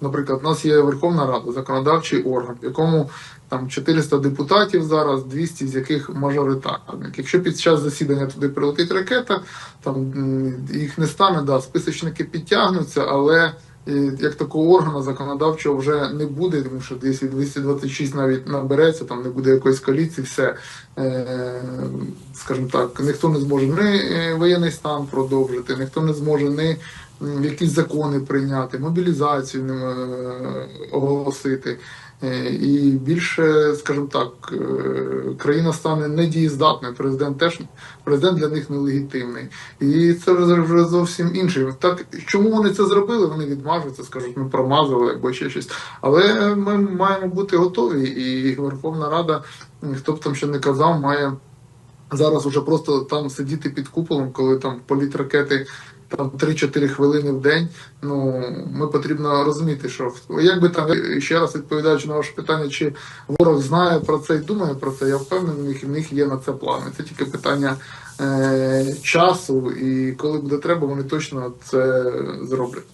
Наприклад, у нас є Верховна Рада, законодавчий орган, в якому там 400 депутатів зараз, 200 з яких мажоритарник. Якщо під час засідання туди прилетить ракета, там їх не стане, да, списочники підтягнуться, але е, як такого органу законодавчого вже не буде, тому що десь 226 навіть набереться, там не буде якоїсь коаліції, все, е, скажімо так, ніхто не зможе ні е, воєнний стан продовжити, ніхто не зможе м, якісь закони прийняти, мобілізацію е, оголосити. Е, І більше, скажімо так, е, країна стане недієздатною. Президент теж президент для них нелегітимний. І це вже зовсім інше. Так чому вони це зробили? Вони відмажуться, скажуть, ми промазали або ще щось. Але ми маємо бути готові, і Верховна Рада, хто б там ще не казав, має зараз уже просто там сидіти під куполом, коли там політ ракети. Там 3-4 хвилини в день. Ну ми потрібно розуміти, що якби там ще раз відповідаючи на ваше питання, чи ворог знає про це і думає про це, я впевнений, в них, є на це плани. Це тільки питання е, часу, і коли буде треба, вони точно це зроблять.